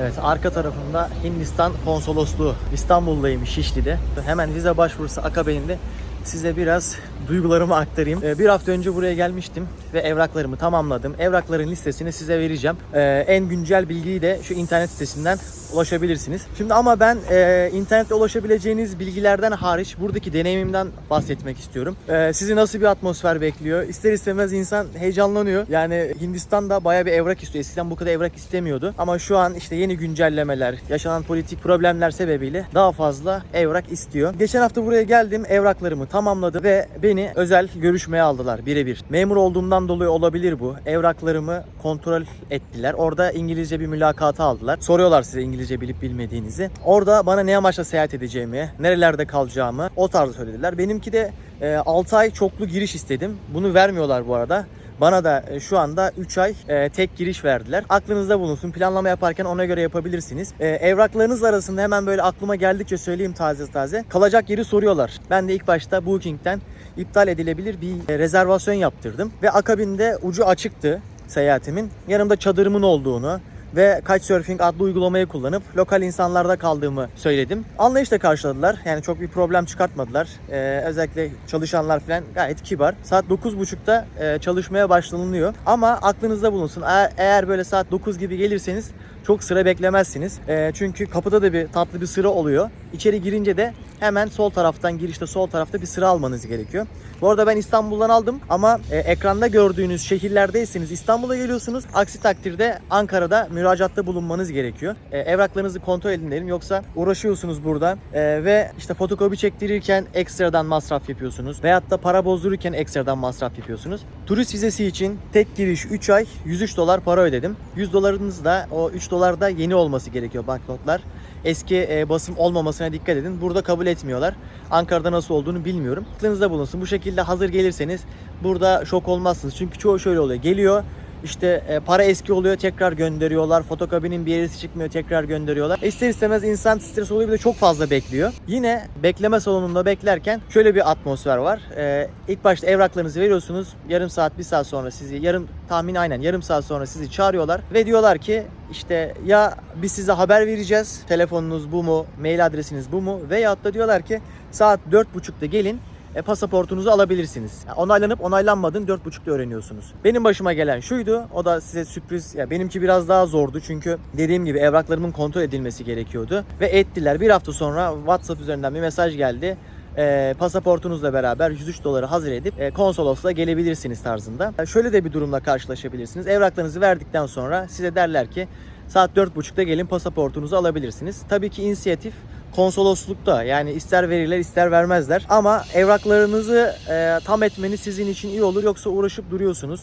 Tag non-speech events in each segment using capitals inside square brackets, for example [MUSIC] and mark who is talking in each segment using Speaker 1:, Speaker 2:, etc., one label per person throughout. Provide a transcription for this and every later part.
Speaker 1: Evet arka tarafında Hindistan konsolosluğu. İstanbul'dayım Şişli'de. Hemen vize başvurusu akabininde size biraz duygularımı aktarayım. Ee, Bir hafta önce buraya gelmiştim ve evraklarımı tamamladım. Evrakların listesini size vereceğim. Ee, En güncel bilgiyi de şu internet sitesinden ulaşabilirsiniz. Şimdi ama ben e, internette ulaşabileceğiniz bilgilerden hariç buradaki deneyimimden bahsetmek istiyorum. Ee, sizi nasıl bir atmosfer bekliyor? İster istemez insan heyecanlanıyor. Yani Hindistan'da bayağı bir evrak istiyor. Eskiden bu kadar evrak istemiyordu. Ama şu an işte yeni güncellemeler, yaşanan politik problemler sebebiyle daha fazla evrak istiyor. Geçen hafta buraya geldim, evraklarımı tamamladı ve beni özel görüşmeye aldılar birebir. Memur olduğumdan dolayı olabilir bu. Evraklarımı kontrol ettiler. Orada İngilizce bir mülakata aldılar. Soruyorlar size İngilizce bilip bilmediğinizi. Orada bana ne amaçla seyahat edeceğimi, nerelerde kalacağımı o tarzı söylediler. Benimki de e, 6 ay çoklu giriş istedim. Bunu vermiyorlar bu arada. Bana da e, şu anda 3 ay e, tek giriş verdiler. Aklınızda bulunsun. Planlama yaparken ona göre yapabilirsiniz. E, evraklarınız arasında hemen böyle aklıma geldikçe söyleyeyim taze taze. Kalacak yeri soruyorlar. Ben de ilk başta Booking'den iptal edilebilir bir rezervasyon yaptırdım. Ve akabinde ucu açıktı seyahatimin. Yanımda çadırımın olduğunu, ve Kitesurfing adlı uygulamayı kullanıp lokal insanlarda kaldığımı söyledim. Anlayışla karşıladılar. Yani çok bir problem çıkartmadılar. Ee, özellikle çalışanlar falan gayet kibar. Saat 9.30'da e, çalışmaya başlanılıyor. Ama aklınızda bulunsun. Eğer böyle saat 9 gibi gelirseniz çok sıra beklemezsiniz. Ee, çünkü kapıda da bir tatlı bir sıra oluyor. İçeri girince de hemen sol taraftan girişte sol tarafta bir sıra almanız gerekiyor. Bu arada ben İstanbul'dan aldım ama e, ekranda gördüğünüz şehirlerdeyseniz İstanbul'a geliyorsunuz. Aksi takdirde Ankara'da müracaatta bulunmanız gerekiyor. E, evraklarınızı kontrol edin derim yoksa uğraşıyorsunuz burada E, ve işte fotokopi çektirirken ekstradan masraf yapıyorsunuz. Veyahut da para bozdururken ekstradan masraf yapıyorsunuz. Turist vizesi için tek giriş 3 ay 103 dolar para ödedim. 100 dolarınız da o 3 dolar da yeni olması gerekiyor banknotlar eski e, basım olmamasına dikkat edin. Burada kabul etmiyorlar. Ankara'da nasıl olduğunu bilmiyorum. Aklınızda bulunsun. Bu şekilde hazır gelirseniz burada şok olmazsınız. Çünkü çoğu şöyle oluyor. Geliyor işte e, para eski oluyor tekrar gönderiyorlar. Fotokabinin bir yerisi çıkmıyor tekrar gönderiyorlar. E, ister istemez insan stres oluyor bir de çok fazla bekliyor. Yine bekleme salonunda beklerken şöyle bir atmosfer var. E, ilk başta evraklarınızı veriyorsunuz. Yarım saat bir saat sonra sizi yarım tahmin aynen yarım saat sonra sizi çağırıyorlar ve diyorlar ki işte ya biz size haber vereceğiz. Telefonunuz bu mu? Mail adresiniz bu mu? Veyahut da diyorlar ki saat 4.30'da gelin e, pasaportunuzu alabilirsiniz. Yani onaylanıp onaylanmadığını 4.30'da öğreniyorsunuz. Benim başıma gelen şuydu. O da size sürpriz. Ya benimki biraz daha zordu çünkü dediğim gibi evraklarımın kontrol edilmesi gerekiyordu ve ettiler. Bir hafta sonra WhatsApp üzerinden bir mesaj geldi. E, pasaportunuzla beraber 103 doları hazır edip e, konsolosla gelebilirsiniz tarzında. E, şöyle de bir durumla karşılaşabilirsiniz. Evraklarınızı verdikten sonra size derler ki saat 4.30'da gelin pasaportunuzu alabilirsiniz. Tabii ki inisiyatif konsoloslukta yani ister verirler ister vermezler ama evraklarınızı e, tam etmeniz sizin için iyi olur yoksa uğraşıp duruyorsunuz.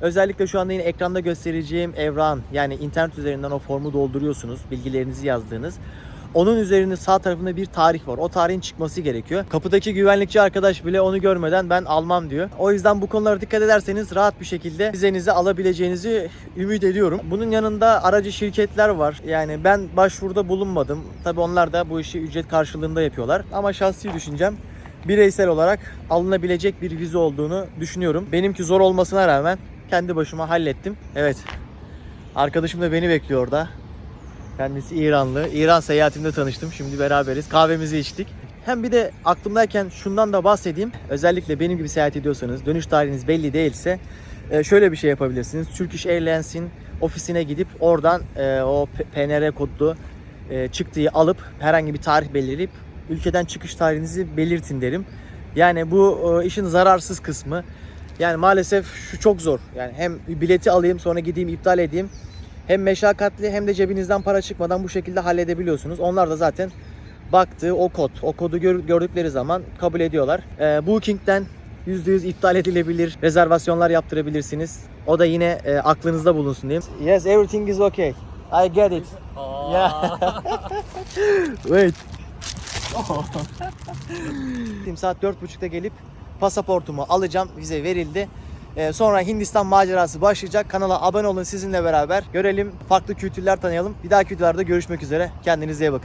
Speaker 1: Özellikle şu anda yine ekranda göstereceğim evran yani internet üzerinden o formu dolduruyorsunuz bilgilerinizi yazdığınız. Onun üzerinde sağ tarafında bir tarih var. O tarihin çıkması gerekiyor. Kapıdaki güvenlikçi arkadaş bile onu görmeden ben almam diyor. O yüzden bu konulara dikkat ederseniz rahat bir şekilde vizenizi alabileceğinizi ümit ediyorum. Bunun yanında aracı şirketler var. Yani ben başvuruda bulunmadım. Tabi onlar da bu işi ücret karşılığında yapıyorlar. Ama şahsi düşüncem bireysel olarak alınabilecek bir vize olduğunu düşünüyorum. Benimki zor olmasına rağmen kendi başıma hallettim. Evet. Arkadaşım da beni bekliyor orada. Kendisi İranlı. İran seyahatimde tanıştım. Şimdi beraberiz. Kahvemizi içtik. Hem bir de aklımdayken şundan da bahsedeyim. Özellikle benim gibi seyahat ediyorsanız, dönüş tarihiniz belli değilse e, şöyle bir şey yapabilirsiniz. Turkish Airlines'in ofisine gidip oradan e, o PNR kodlu e, çıktıyı alıp herhangi bir tarih belirleyip ülkeden çıkış tarihinizi belirtin derim. Yani bu işin zararsız kısmı. Yani maalesef şu çok zor. Yani hem bileti alayım sonra gideyim iptal edeyim. Hem meşakkatli hem de cebinizden para çıkmadan bu şekilde halledebiliyorsunuz. Onlar da zaten baktığı o kod, o kodu gör- gördükleri zaman kabul ediyorlar. Ee, Booking'den %100 iptal edilebilir, rezervasyonlar yaptırabilirsiniz. O da yine e, aklınızda bulunsun diyeyim. Yes, everything is okay. I get it. Yeah. [LAUGHS] Wait. [LAUGHS] Saat 4.30'da gelip pasaportumu alacağım. Vize verildi. Ee, sonra Hindistan macerası başlayacak. Kanala abone olun sizinle beraber. Görelim, farklı kültürler tanıyalım. Bir dahaki videolarda görüşmek üzere. Kendinize iyi bakın.